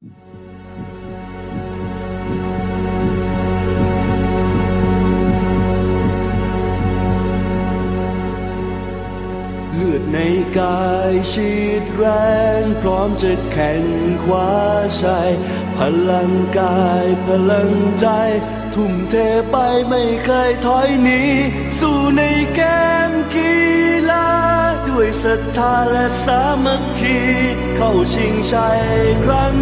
เลือดในกายชีดแรงพร้อมจะแข่งคว้าชัยพลังกายพลังใจ ทุ่มเทไปไม่เคยถอยหนีสู้ในเกมกีฬาด้วยศรัทธาและสามัคคี เข้าชิงชัยครั้ง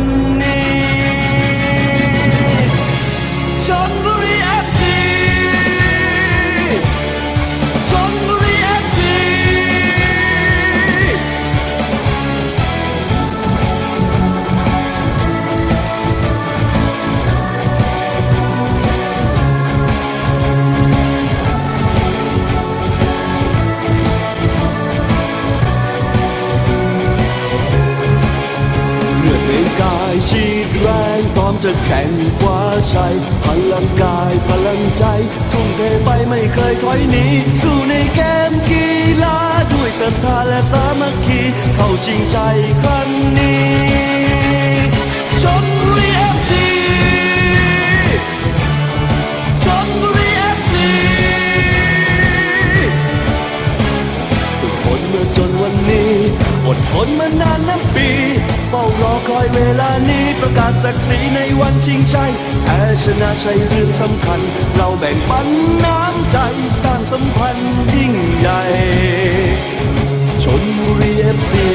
ชีดแรงพร้อมจะแข่งคว้าชัยพลังกายพลังใจ ทุ่มเทไปไม่เคยถอยหนีสู้ในเกมกีฬาด้วยศรัทธาและสามัคคี เข้าชิงใจครั้งนี้ อดทนมานานนับปีเฝ้ารอคอยเวลานี้ประกาศศักดิ์ศรีในวันชิงชัยแพ้ชนะใช่เรื่องสำคัญ เราแบ่งปันน้ำใจสร้างสัมพันธ์ยิ่งใหญ่ชนบุรีเอฟซี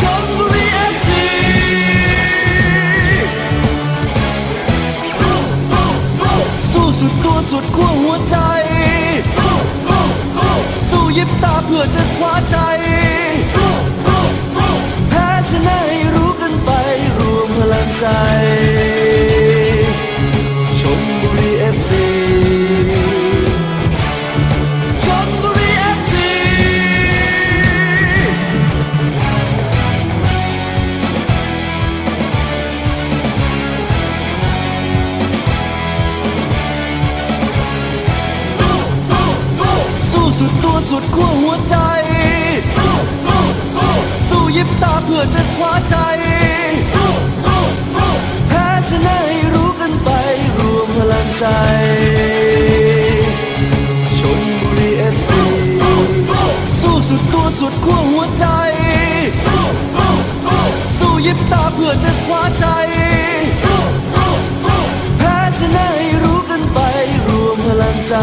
ชนบุรีเอฟซีสู้สุดตัวสุดขั้วหัวใจ เพื่อจะคว้าใจ สู้สู้สู้แพ้ชนะให้รู้กันไปรวมพลังใจ สุดขั้วหัวใจ สู้สู้สู้สู้ยิบตาเพื่อจะคว้าชัยสู้สู้สู้แพ้ชนะให้รู้กันไป รวมพลังใจชนบุรีเอฟซีสู้สุดตัวสุดขั้วหัวใจ สู้สู้สู้สู้ยิบตาเพื่อจะคว้าชัยสู้สู้สู้แพ้ชนะให้รู้กันไป รวมพลังใจ